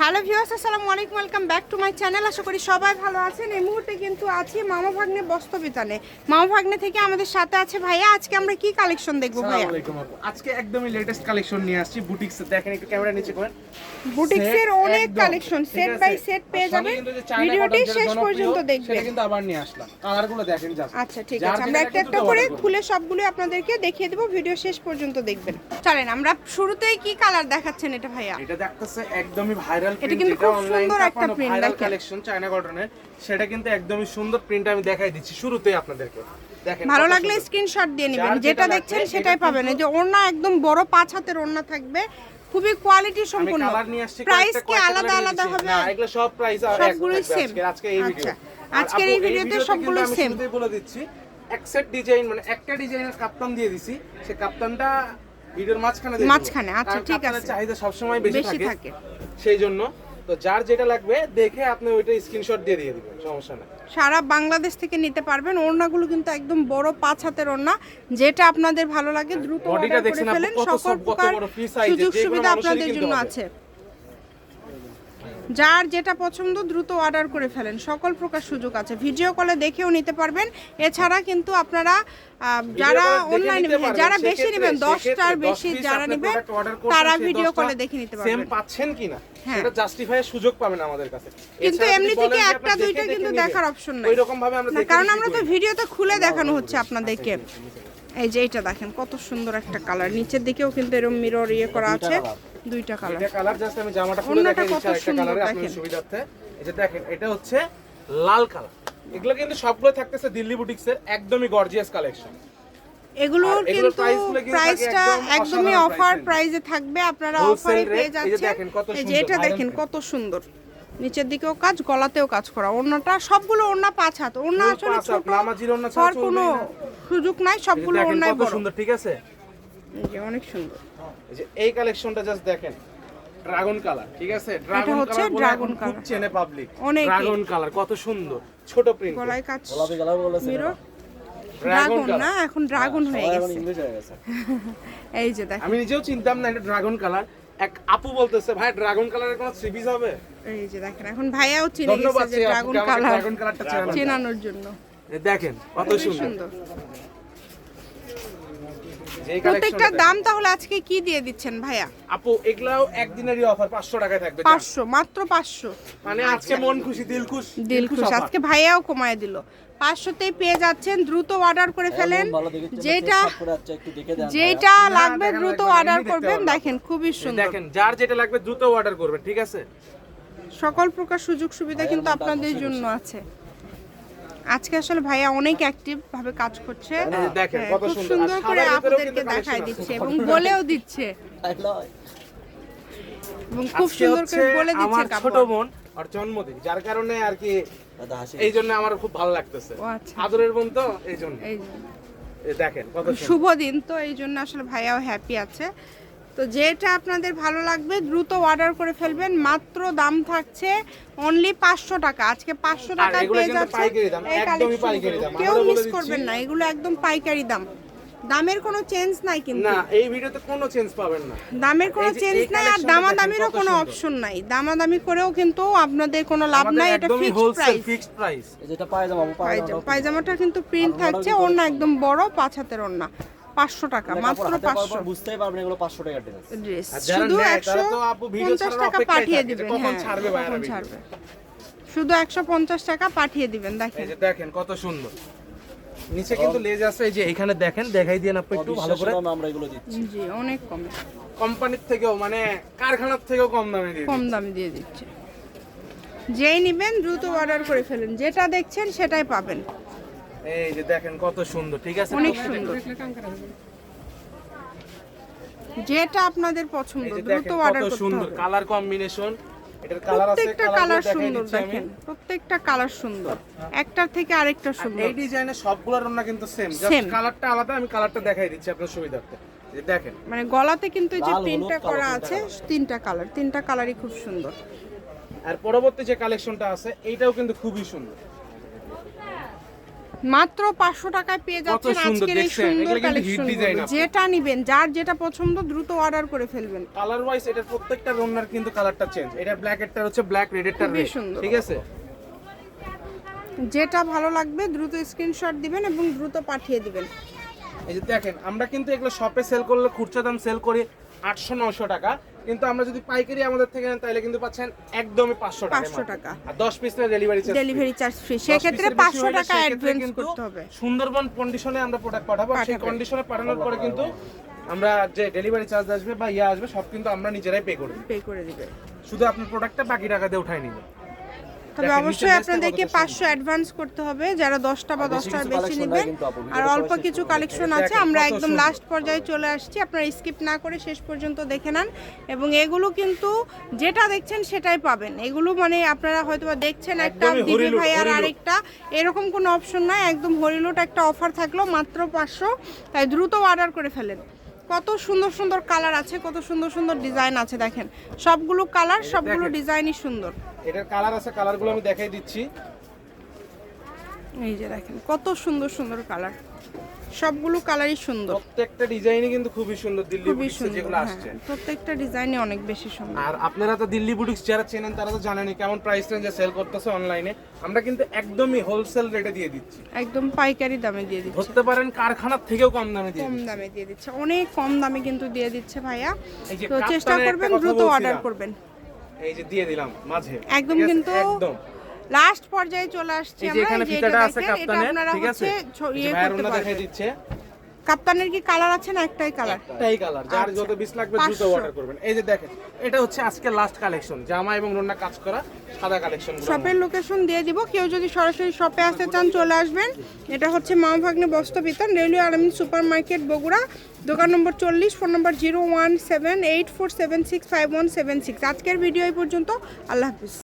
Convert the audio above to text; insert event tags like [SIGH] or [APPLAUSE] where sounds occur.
Hello viewers আসসালামু আলাইকুম welcome back to my channel. আশা করি সবাই ভালো আছেন। এই মুহূর্তে কিন্তু আছি মামা ভাগ্নে বস্তবিতানে মামা ভাগ্নে থেকে আমাদের সাথে আছে ভাইয়া। আজকে আমরা কি কালেকশন দেখব ভাইয়া। আজকে একদমই লেটেস্ট কালেকশন নিয়ে আসছি। বুটিক্স দেখেন একটু ক্যামেরা নিচে করেন। বুটিক্সের অনেক কালেকশন সেট বাই সেট পেয়ে সঙ্গে যাবেন। কিন্তু যে চায়না ভিডিওটি শেষ পর্যন্ত সেটা কিন্তু আবার নিয়ে আসলাম। কালারগুলো দেখেন জাস্ট আচ্ছা ঠিক আছে। আমরা একটা একটা করে খুলে সবগুলো আপনাদেরকে দেখিয়ে দেবো। ভিডিও শেষ পর্যন্ত দেখবেন। চলেন আমরা শুরুতেই কি কালার দেখাচ্ছেন এটা ভাইয়া? এটা দেখতেছে একদমই ভাইরাল এটা কিন্তু খুব সুন্দর একটা print দেখেন। কালেকশন চায়না কটনের সেটা কিন্তু একদমই সুন্দর প্রিন্ট আমি দেখাই দিচ্ছি শুরুতেই আপনাদেরকে। ভালো লাগলে স্ক্রিনশট দিয়ে নেবেন। যেটা দেখছেন সেটাই পাবেন। এই যে ওড়না একদম বড় পাঁচ হাতের ওড়না থাকবে। খুবই কোয়ালিটি সম্পূর্ণ। প্রাইস কি আলাদা আলাদা হবে? না এগুলো সব প্রাইস সবগুলোই same? আজকে এই ভিডিও আচ্ছা, আজকের এই ভিডিওতে same। আমি বলে দিচ্ছি এক সেট ডিজাইন মানে একটা ডিজাইনের কাপ্তান দিয়ে দিছি। সে কাপ্তানটা ভিডিওর মাঝখানে মাঝখানে, আচ্ছা, ঠিক আছে। চাহিদা সবসময় বেশি থাকে। সেই জন্য। তো যার যেটা লাগবে দেখে আপনি ওইটা স্ক্রিনশট দিয়ে দিয়ে দিবেন সমস্যা নেই। সারা বাংলাদেশ থেকে নিতে পারবেন। ওড়নাগুলো কিন্তু একদম বড় পাঁচ হাতের ওড়না। যেটা আপনাদের ভালো লাগে দ্রুত Bodyটা অর্ডার করে ফেলেন। সকল প্রকার সুযোগ সুবিধা আপনাদের জন্য আছে। যার যেটা পছন্দ দ্রুত অর্ডার করে ফেলেন। সকল প্রকার সুযোগ আছে। ভিডিও কলে দেখেও নিতে পারবেন। এছাড়া কিন্তু আপনারা যারা অনলাইনে যারা বেশি নেবেন দশটার বেশি যারা নেবেন তারা ভিডিও কলে দেখে নিতে পারবেন। পাচ্ছেন কিনা? হ্যাঁ। সেটা জাস্টিফাই সুযোগ পাবেন আমাদের কাছে। কিন্তু এমনি থেকে একটা দুইটা কিন্তু দেখার অপশন নাই। ওইরকম ভাবে আমরা কারণ আমরা তো। ভিডিওতে খুলে দেখানো হচ্ছে আপনাদেরকে। এই যে এটা দেখেন কত সুন্দর একটা কালার নিচের দিকেও কিন্তু এরকম মিরর ইয়ে করা আছে। দুইটা কালার এটা কালার জাস্ট আমি জামাটা খুলে দেখাই দিচ্ছি সুন্দর কালারে আপনাদের সুবিধার্থে। এই যে দেখেন এটা হচ্ছে লাল কালার এগুলো কিন্তু সবগুলো থাকতেছে দিল্লি বুটিক্সের একদমই গর্জিয়াস কালেকশন এগুলোর কিন্তু প্রাইসটা একদমই অফার। প্রাইসে থাকবে আপনারা অফারে পেয়ে যাচ্ছেন। দেখেন কত এই যে এটা দেখেন কত সুন্দর। নিচের দিকেও কাজ গলাতেও কাজ করা। ওড়নাটা সবগুলো ওড়না পাঁচ হাত। ওড়না আসলে ছোট কোনো সুযোগ নাই সবগুলো দেখেন বড়। সুন্দর ঠিক আছে? যে অনেক সুন্দর। এই যে এই কালেকশনটা জাস্ট দেখেন ড্রাগন কালার ঠিক আছে? ড্রাগন হচ্ছে কালার খুব colour। চেনে পাবলিক। ড্রাগন কালার কত সুন্দর ছোট প্রিন্ট গলায় কাজ মিরর ড্রাগন ড্রাগন না? এখন ড্রাগন হয়ে গেছে। [LAUGHS] এই যে দেখেন। আমি নিজেও চিনতাম না এটা ড্রাগন কালার এক আপু বলতেছে ভাই ড্রাগন কালারের কোনো সিরিজ হবে? এই যে দেখেন এখন ভাইয়াও চিনে গেছে যে ড্রাগন কালার ড্রাগন কালারটা চেনানোর জন্য। চেনানোর জন্য। এই দেখেন কত সুন্দর। প্রত্যেকটার দাম তাহলে আজকে কি দিয়ে দিচ্ছেন ভাইয়া? আপু এগুলাও একদিনেরই অফার পাঁচশো টাকায় থাকবে জান। পাঁচশো মাত্র পাঁচশো। মানে আজকে মন খুশি দিল খুশ দিল খুশ আজকে ভাইয়াও কমায় দিল। পাঁচশোতেই পেয়ে যাচ্ছেন দ্রুত অর্ডার করে ফেলেন। যেটা যেটা লাগবে দ্রুত অর্ডার করবেন দেখেন খুবই সুন্দর। দেখেন যার যেটা লাগবে দ্রুত অর্ডার করবেন ঠিক আছে? সকল প্রকার সুযোগ সুবিধা কিন্তু আপনাদের জন্য আছে। আজকে আসলে ভাইয়া অনেক অ্যাক্টিভ ভাবে কাজ করছে। এই যে দেখেন হ্যাঁ, কত খুব সুন্দর। করে আপনাদেরকে দেখাই দিচ্ছে এবং বলেও দিচ্ছে। এবং খুব সুন্দর করে বলে দিচ্ছে আমার ছোট বোন আর জন্মদিন যার কারণে আর কি এই জন্য আমার খুব ভালো লাগতেছে। আচ্ছা। আদরের বোন তো এই জন্য। দেখেন শুভ দিন তো এই জন্য আসলে ভাইয়াও হ্যাপি আছে। তো যেটা আপনাদের ভালো লাগবে দ্রুত অর্ডার করে ফেলবেন। মাত্র দাম থাকছে অনলি পাঁচশো টাকা। আজকে পাঁচশো টাকায় পেয়ে যাচ্ছে এই। কেউ মিস করবেন না এগুলো একদম পাইকারি দাম। দামের কোনো চেঞ্জ নাই কিন্তু। না এই ভিডিওতে কোনো চেঞ্জ পাবেন না। দামের কোনো চেঞ্জ নাই আর দামাদামিরও কোনো অপশন নাই। দামাদামি করেও কিন্তু আপনাদের কোনো লাভ নাই এটা ফিক্সড প্রাইস ফিক্সড প্রাইস যেটা পায়জামা পায়জামা পায়জামাটা কিন্তু প্রিন্ট থাকছে ওড়না একদম বড় পাঁচ হাতের ওড়না। পাঁচশো টাকা মাত্র পাঁচশো। বুঝতেই পারবেন এগুলো টাকা ড্রেস। শুধু নেয় একশো তারা তো আপু ভিডিও পঞ্চাশ ছাড়ার টাকা পাঠিয়ে দিবেন কখন হ্যাঁ ছাড়বে ছাড়বে। শুধু একশো পঞ্চাশ টাকা পাঠিয়ে দিবেন এই দেখেন যে দেখেন কত সুন্দর। নিচে কিন্তু লেজ আছে এই যে এখানে দেখেন দেখাই দিয়ে আপনি একটু ভালো করে। আমরা এগুলো দিচ্ছি। জি অনেক কমে। কোম্পানির থেকেও মানে কারখানার থেকেও কম দামে দিয়ে কম দামে দিয়ে দিচ্ছে। যেই নিবেন দ্রুত অর্ডার করে ফেলেন। যেটা দেখছেন সেটাই পাবেন। এই যে দেখেন কত সুন্দর ঠিক আছে? অনেক সুন্দর। যেটা আপনাদের পছন্দ দ্রুত অর্ডার কত করতে সুন্দর কালার কম্বিনেশন এটার কালার আছে প্রত্যেকটা কালার সুন্দর দেখেন প্রত্যেকটা কালার সুন্দর। একটার থেকে আরেকটা সুন্দর। এই সবগুলোর কিন্তু সেম. জাস্ট কালারটা আলাদা আমি কালারটা দেখাই দিচ্ছি আপনার সুবিধার্থে। দেখেন। মানে গলাতে কিন্তু এই যে প্রিন্টটা করা আছে তিনটা কালার তিনটা কালারই খুব সুন্দর। আর পরবর্তী যে কালেকশনটা আছে এইটাও কিন্তু খুবই সুন্দর। মাত্র পাঁচশো টাকায় পেয়ে যাচ্ছেন আজকের এই সুন্দর কালেকশন যেটা নিবেন যার যেটা পছন্দ দ্রুত অর্ডার করে ফেলবেন। কালার ওয়াইজ এটার প্রত্যেকটা রোনার কিন্তু কালারটা চেঞ্জ এটা ব্ল্যাক এরটা হচ্ছে ব্ল্যাক রেড এরটা রেড। ঠিক আছে? যেটা ভালো লাগবে দ্রুত স্ক্রিনশট দিবেন এবং দ্রুত পাঠিয়ে দিবেন। এই যে দেখেন আমরা কিন্তু এগুলো শপে সেল করলে খুচরা দাম সেল করি। আটশো নশো টাকা। কিন্তু আমরা যদি পাইকারি আমাদের থেকে নেন তাহলে কিন্তু পাচ্ছেন একদমই পাঁচশো টাকা 500 টাকা। আর দশ piece delivery charge delivery charge free সেক্ষেত্রে পাঁচশো টাকা অ্যাডভান্স করতে হবে। সুন্দরবন কন্ডিশনে আমরা প্রোডাক্ট পাঠাবো। সেই কন্ডিশনে পাঠানোর পরে কিন্তু আমরা যে ডেলিভারি চার্জ আসবে বা ইয়ে আসবে সব কিন্তু আমরা নিজেরাই পে করব পে করে দিবে। শুধু আপনার প্রোডাক্টটা বাকি টাকা দিয়ে উঠাই নিবে। তবে অবশ্যই আপনাদেরকে পাঁচশো অ্যাডভান্স করতে হবে যারা দশটা বা দশটার বেশি নেবেন। আর অল্প কিছু কালেকশন আছে আমরা একদম লাস্ট পর্যায়ে চলে আসছি আপনারা স্কিপ না করে শেষ পর্যন্ত দেখে নেন। এবং এগুলো কিন্তু যেটা দেখছেন সেটাই পাবেন। এগুলো মানে আপনারা হয়তো বা দেখছেন একটা দিদি ভাই আর আরেকটা। এরকম কোনো অপশন নাই একদম হরিলোট একটা অফার থাকল মাত্র পাঁচশো। তাই দ্রুত অর্ডার করে ফেলেন। কত সুন্দর সুন্দর কালার আছে কত সুন্দর সুন্দর ডিজাইন আছে দেখেন। সবগুলো কালার সবগুলো ডিজাইনই সুন্দর। এটার কালার আছে কালারগুলো আমি দেখাই দিচ্ছি। এই যে দেখেন কত সুন্দর সুন্দর কালার। সবগুলো কালারই সুন্দর। প্রত্যেকটা ডিজাইনই কিন্তু খুবই সুন্দর দিল্লি বুটিক্সে যেগুলো হ্যাঁ। আসছে। প্রত্যেকটা ডিজাইনই অনেক বেশি সুন্দর। আর আপনারা তো দিল্লি বুটিক্স যারা চেনেন তারা তো জানেনই কেমন প্রাইস রেঞ্জে সেল করতেছে অনলাইনে আমরা কিন্তু একদমই হোলসেল রেটে দিয়ে দিচ্ছি। একদম পাইকারি দামে দিয়ে দিচ্ছি। ধরতে পারেন কারখানার থেকেও কম দামে দিয়ে কম দামে দিয়ে দিচ্ছে। অনেক কম দামে কিন্তু দিয়ে দিচ্ছে ভাইয়া। তো চেষ্টা করবেন দ্রুত অর্ডার করবেন। এই যে দিয়ে দিলাম মাঝে। একদম কিন্তু একদম। লাস্ট পর্যায়ে চলে আসছি এই যে আমরা এখানে ফিতাটা আছে কাপ্তানের ঠিক আছে? ইয়ে করতে দেখাই দিচ্ছে। কাপ্তানের কি কালার আছে না একটাই কালার? একটাই কালার যার আচ্ছা। যত বিশ লাগবে দ্রুত অর্ডার করবেন। এই যে দেখেন এটা হচ্ছে আজকে লাস্ট কালেকশন জামা এবং রন্না কাজ করা সাদা কালেকশন শপের লোকেশন দিয়ে দিব কেউ যদি সরাসরি শপে আসতে চান চলে আসবেন। এটা হচ্ছে মা ভাগ্নে বস্ত্র বিতান railway Almin super market Bogura দোকান নম্বর চল্লিশ phone number zero one seven eight four seven six five one seven six. আজকের ভিডিও এই পর্যন্ত আল্লাহ হাফিজ।